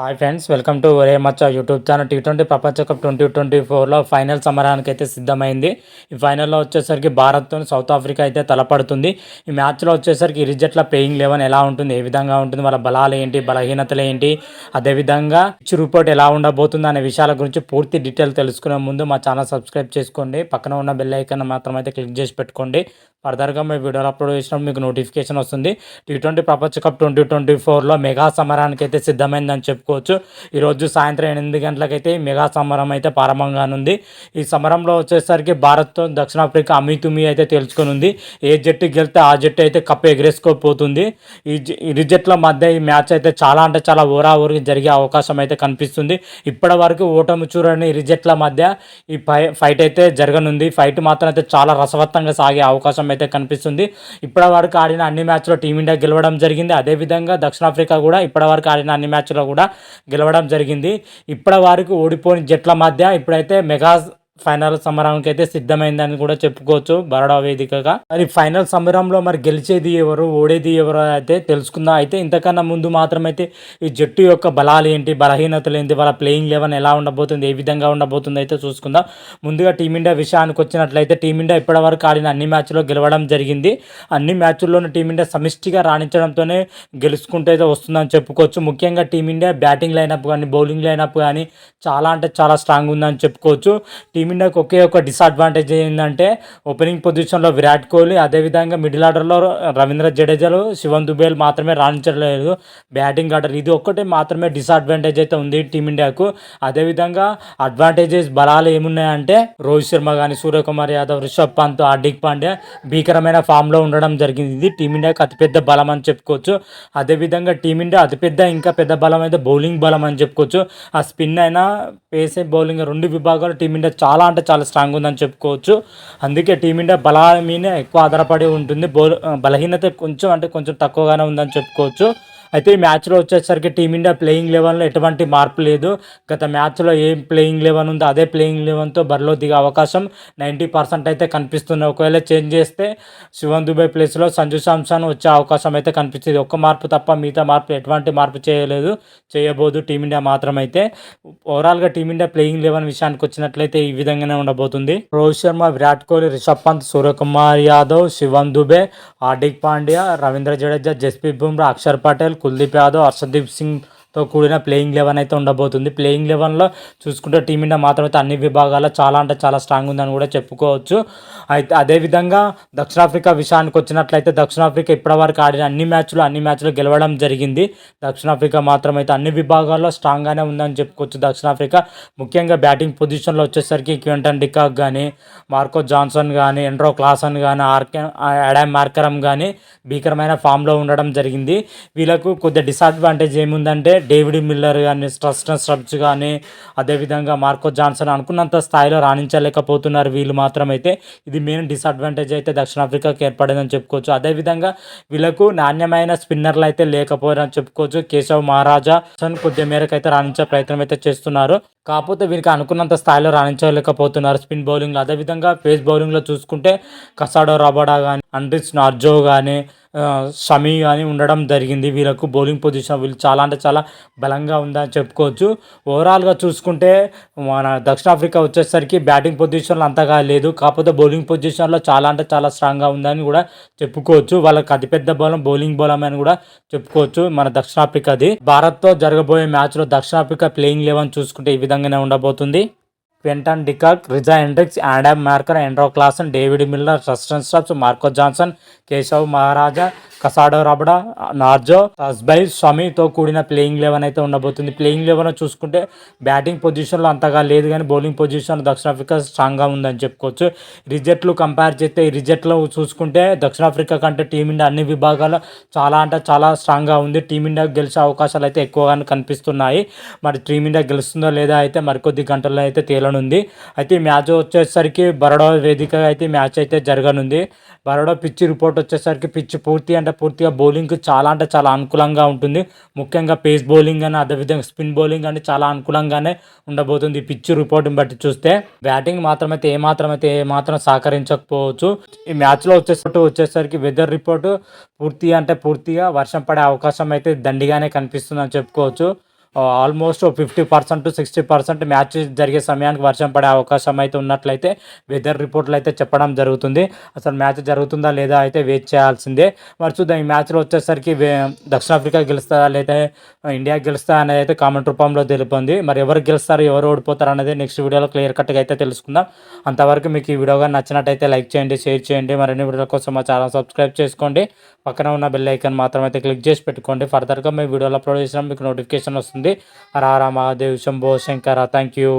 Hi friends welcome to Ore Maccha YouTube channel T twenty ప్రపంచ cup twenty twenty ఫోర్లో final సమరానికి అయితే సిద్ధమైంది. ఈ ఫైనల్లో వచ్చేసరికి భారత్తో సౌత్ ఆఫ్రికా అయితే తలపడుతుంది. ఈ మ్యాచ్లో వచ్చేసరికి ఇరు జట్ల ప్లేయింగ్ లెవెన్ ఎలా ఉంటుంది ఏ విధంగా ఉంటుంది వాళ్ళ బలాలు ఏంటి బలహీనతలు ఏంటి అదేవిధంగా చిరుపోటు రిపోర్ట్ ఎలా ఉండబోతుంది అనే విషయాల గురించి పూర్తి డీటెయిల్ తెలుసుకునే ముందు మా ఛానల్ సబ్స్క్రైబ్ చేసుకోండి. పక్కన ఉన్న బెల్ ఐకాన్ మాత్రం అయితే క్లిక్ చేసి పెట్టుకోండి. ఫర్దర్గా మేము వీడియోలు అప్లోడ్ చేసినప్పుడు మీకు నోటిఫికేషన్ వస్తుంది. టీ ట్వంటీ ప్రపంచ కప్ ట్వంటీ ట్వంటీ ఫోర్లో మెగా సమరానికి అయితే సిద్ధమైందని చెప్పుకోవచ్చు. ఈరోజు సాయంత్రం ఎనిమిది గంటలకైతే ఈ మెగా సమరం అయితే ప్రారంభంగానుంది. ఈ సమరంలో వచ్చేసరికి భారత్తో దక్షిణాఫ్రికా అమితుమి అయితే తెలుసుకుని ఉంది ఏ జట్టు గెలితే ఆ జట్టు అయితే కప్ ఎగరేసుకోపోతుంది ఈ జ- ఇరు జట్ల మధ్య ఈ మ్యాచ్ అయితే చాలా అంటే చాలా ఓరా ఊరికి జరిగే అవకాశం అయితే కనిపిస్తుంది. ఇప్పటి వరకు ఓటమి చూడని ఇరు జట్ల మధ్య ఈ ఫై ఫైట్ అయితే జరగనుంది. ఫైట్ మాత్రం అయితే చాలా రసవత్తంగా సాగే అవకాశం అయితే కనిపిస్తుంది. ఇప్పటి వరకు ఆడిన అన్ని మ్యాచ్లో టీమిండియా గెలవడం జరిగింది. అదేవిధంగా దక్షిణాఫ్రికా కూడా ఇప్పటి వరకు ఆడిన అన్ని మ్యాచ్లో కూడా గెలవడం జరిగింది. ఇప్పటివరకు ఓడిపోయిన జట్ల మధ్య ఇప్పుడైతే మెగా ఫైనల్ సమరానికి అయితే సిద్ధమైందని కూడా చెప్పుకోవచ్చు బరోడా వేదికగా. మరి ఫైనల్ సమరంలో మరి గెలిచేది ఎవరు ఓడేది ఎవరు అయితే తెలుసుకుందాం. అయితే ఇంతకన్నా ముందు మాత్రమైతే ఈ జట్టు యొక్క బలాలు ఏంటి బలహీనతలు ఏంటి వాళ్ళ ప్లేయింగ్ లెవెన్ ఎలా ఉండబోతుంది ఏ విధంగా ఉండబోతుంది అయితే చూసుకుందాం. ముందుగా టీమిండియా విషయానికి వచ్చినట్లయితే టీమిండియా ఇప్పటివరకు ఆడిన అన్ని మ్యాచ్లో గెలవడం జరిగింది. అన్ని మ్యాచ్ల్లోనూ టీమిండియా సమిష్టిగా రాణించడంతోనే గెలుచుకుంటూ అయితే వస్తుందని చెప్పుకోవచ్చు. ముఖ్యంగా టీమిండియా బ్యాటింగ్ లైనప్ కానీ బౌలింగ్ లైనప్ కానీ చాలా అంటే చాలా స్ట్రాంగ్ ఉందని చెప్పుకోవచ్చు. టీం టీమిండియాకి ఒకే ఒక డిసడ్వాంటేజ్ ఏంటంటే ఓపెనింగ్ పొజిషన్లో విరాట్ కోహ్లీ అదేవిధంగా మిడిల్ ఆర్డర్లో రవీంద్ర జడేజాలు శివన్ దుబేల్ మాత్రమే రాణించలేదు. బ్యాటింగ్ ఆర్డర్ ఇది ఒక్కటే మాత్రమే డిసడ్వాంటేజ్ అయితే ఉంది టీమిండియాకు. అదేవిధంగా అడ్వాంటేజెస్ బలాలు ఏమున్నాయంటే రోహిత్ శర్మ కానీ సూర్యకుమార్ యాదవ్ రిషబ్ పంత్ హార్దిక్ పాండ్యా భీకరమైన ఫామ్లో ఉండడం జరిగింది. ఇది టీమిండియాకి అతిపెద్ద బలం అని చెప్పుకోవచ్చు. అదేవిధంగా టీమిండియా అతిపెద్ద ఇంకా పెద్ద బలం అయితే బౌలింగ్ బలం అని చెప్పుకోవచ్చు. ఆ స్పిన్ అయినా పేస్ బౌలింగ్ రెండు విభాగాలు టీమిండియా చాలా అంటే చాలా స్ట్రాంగ్ ఉందని చెప్పుకోవచ్చు. అందుకే టీమిండియా బలాల మీద ఎక్కువ ఆధారపడి ఉంటుంది. బో బలహీనత కొంచెం అంటే కొంచెం తక్కువగానే ఉందని చెప్పుకోవచ్చు. అయితే ఈ మ్యాచ్లో వచ్చేసరికి టీమిండియా ప్లేయింగ్ లెవెన్లో ఎటువంటి మార్పు లేదు. గత మ్యాచ్లో ఏం ప్లేయింగ్ లెవెన్ ఉందో అదే ప్లేయింగ్ లెవెన్తో బరిలో దిగే అవకాశం నైంటీ పర్సెంట్ అయితే కనిపిస్తుంది. ఒకవేళ చేంజ్ చేస్తే శివన్ దుబే ప్లేస్లో సంజు సామ్సన్ వచ్చే అవకాశం అయితే కనిపిస్తుంది. ఒక్క మార్పు తప్ప మిగతా మార్పు ఎటువంటి మార్పు చేయలేదు. చేయబోదు టీమిండియా మాత్రం అయితే ఓవరాల్గా టీమిండియా ప్లేయింగ్ లెవెన్ విషయానికి వచ్చినట్లయితే ఈ విధంగానే ఉండబోతుంది. రోహిత్ శర్మ విరాట్ కోహ్లీ రిషబ్ పంత్ సూర్యకుమార్ యాదవ్ శివన్ దుబే హార్దిక్ పాండ్యా రవీంద్ర జడేజా జస్ప్రీత్ బుమ్రా అక్షర్ పటేల్ कुलदीप यादव हर्षदीप सिंह తో కూడిన ప్లేయింగ్ లెవెన్ అయితే ఉండబోతుంది. ప్లేయింగ్ లెవెన్లో చూసుకుంటే టీమిండియా మాత్రం అయితే అన్ని విభాగాల్లో చాలా అంటే చాలా స్ట్రాంగ్ ఉందని కూడా చెప్పుకోవచ్చు. అయితే అదేవిధంగా దక్షిణాఫ్రికా విషయానికి వచ్చినట్లయితే దక్షిణాఫ్రికా ఇప్పటివరకు ఆడిన అన్ని మ్యాచ్లు అన్ని మ్యాచ్లు గెలవడం జరిగింది. దక్షిణాఫ్రికా మాత్రం అయితే అన్ని విభాగాల్లో స్ట్రాంగ్గానే ఉందని చెప్పుకోవచ్చు దక్షిణాఫ్రికా. ముఖ్యంగా బ్యాటింగ్ పొజిషన్లో వచ్చేసరికి క్వింటన్ డికాక్ కానీ మార్కో జాన్సన్ కానీ ఎండ్రో క్లాసన్ కానీ ఆర్కే అడామ్ మార్కరం కానీ భీకరమైన ఫామ్లో ఉండడం జరిగింది. వీళ్ళకు కొద్దిగా డిసడ్వాంటేజ్ ఏముందంటే డేవిడ్ మిల్లర్ కానీ స్ట్రస్టన్ స్ట్రబ్స్ కానీ అదేవిధంగా మార్కో జాన్సన్ అనుకున్నంత స్థాయిలో రాణించలేకపోతున్నారు వీళ్ళు మాత్రం అయితే ఇది మెయిన్ డిసడ్వాంటేజ్ అయితే దక్షిణాఫ్రికాకి ఏర్పడిందని చెప్పుకోవచ్చు. అదేవిధంగా వీళ్ళకు నాణ్యమైన స్పిన్నర్లు అయితే లేకపోయారని చెప్పుకోవచ్చు. కేశవ్ మహారాజా కొద్ది మేరకు అయితే రాణించే ప్రయత్నం అయితే చేస్తున్నారు. కాకపోతే వీరికి అనుకున్నంత స్థాయిలో రాణించలేకపోతున్నారు స్పిన్ బౌలింగ్లో. అదేవిధంగా పేస్ బౌలింగ్లో చూసుకుంటే కసాడో రబడా కానీ అండ్రిస్ నార్జో కానీ షమీ కానీ ఉండడం జరిగింది. వీళ్ళకు బౌలింగ్ పొజిషన్ వీళ్ళు చాలా అంటే చాలా బలంగా ఉందని చెప్పుకోవచ్చు. ఓవరాల్గా చూసుకుంటే మన దక్షిణాఫ్రికా వచ్చేసరికి బ్యాటింగ్ పొజిషన్లో అంతగా లేదు. కాకపోతే బౌలింగ్ పొజిషన్లో చాలా అంటే చాలా స్ట్రాంగ్గా ఉందని కూడా చెప్పుకోవచ్చు. వాళ్ళకి అతిపెద్ద బలం బౌలింగ్ బలం అని కూడా చెప్పుకోవచ్చు మన దక్షిణాఫ్రికాది. భారత్తో జరగబోయే మ్యాచ్లో దక్షిణాఫ్రికా ప్లేయింగ్ లెవెన్ చూసుకుంటే ఈ విధంగానే ఉండబోతుంది. Quinton de Kock రిజా ఎండ్రిక్స్ Adam marker ఎండ్రో Klaasen David Miller సస్టన్ stubs Marco Jansen Keshav మహారాజా కసాడో రబడా నార్జో తస్బై స్వామితో కూడిన ప్లేయింగ్ లెవెన్ అయితే ఉండబోతుంది. ప్లేయింగ్ లెవెన్ చూసుకుంటే బ్యాటింగ్ పొజిషన్లో అంతగా లేదు కానీ బౌలింగ్ పొజిషన్ దక్షిణాఫ్రికా స్ట్రాంగ్గా ఉందని చెప్పుకోవచ్చు. రిజెక్ట్లు కంపేర్ చేస్తే ఈ రిజెక్ట్లో చూసుకుంటే దక్షిణాఫ్రికా కంటే టీమిండియా అన్ని విభాగాల్లో చాలా అంటే చాలా స్ట్రాంగ్గా ఉంది. టీమిండియా గెలిచే అవకాశాలు అయితే ఎక్కువగానే కనిపిస్తున్నాయి. మరి టీమిండియా గెలుస్తుందో లేదా అయితే మరికొద్ది గంటల్లో అయితే తేలనుంది అయితే మ్యాచ్ వచ్చేసరికి బరోడా వేదికగా అయితే మ్యాచ్ అయితే జరగనుంది. బరోడా పిచ్ రిపోర్ట్ వచ్చేసరికి పిచ్ పూర్తి అంటే పూర్తిగా బౌలింగ్కి చాలా అంటే చాలా అనుకూలంగా ఉంటుంది. ముఖ్యంగా పేస్ బౌలింగ్ అని అదేవిధంగా స్పిన్ బౌలింగ్ అని చాలా అనుకూలంగానే ఉండబోతుంది ఈ పిచ్ రిపోర్ట్ని బట్టి చూస్తే. బ్యాటింగ్ మాత్రం అయితే ఏ మాత్రం అయితే ఏ మాత్రం సహకరించకపోవచ్చు. ఈ మ్యాచ్లో వచ్చేసట్టు వచ్చేసరికి వెదర్ రిపోర్ట్ పూర్తి అంటే పూర్తిగా వర్షం పడే అవకాశం అయితే దండిగానే కనిపిస్తుందని చెప్పుకోవచ్చు. Almost fifty percent sixty percent match జరిగే సమయానికి వర్షం పడే అవకాశం అయితే ఉన్నట్లయితే వెదర్ రిపోర్ట్లు అయితే చెప్పడం జరుగుతుంది. అసలు మ్యాచ్ జరుగుతుందా లేదా అయితే వెయిట్ చేయాల్సిందే. మరి చూద్దాం ఈ మ్యాచ్లో వచ్చేసరికి వే- దక్షిణాఫ్రికా గెలుస్తుందా లేదా ఇండియా గెలుస్తా అనేది అయితే కామెంట్ రూపంలో తెలిపింది మరి ఎవరు గెలుస్తారు ఎవరు ఓడిపోతారు అనేది నెక్స్ట్ వీడియోలో క్లియర్ కట్గా అయితే తెలుసుకుందాం. అంతవరకు మీకు ఈ వీడియో కానీ నచ్చినట్టయితే లైక్ చేయండి షేర్ చేయండి. మరిన్ని వీడియోల కోసం మా ఛానల్ సబ్స్క్రైబ్ చేసుకోండి. పక్కన ఉన్న బెల్ ఐకాన్ మాత్రం అయితే క్లిక్ చేసి పెట్టుకోండి. ఫర్దర్గా మీ వీడియోలో అప్లోడ్ చేసినా మీకు నోటిఫికేషన్ వస్తుంది. Hara Hara Mahadev Shambho Shankara thank you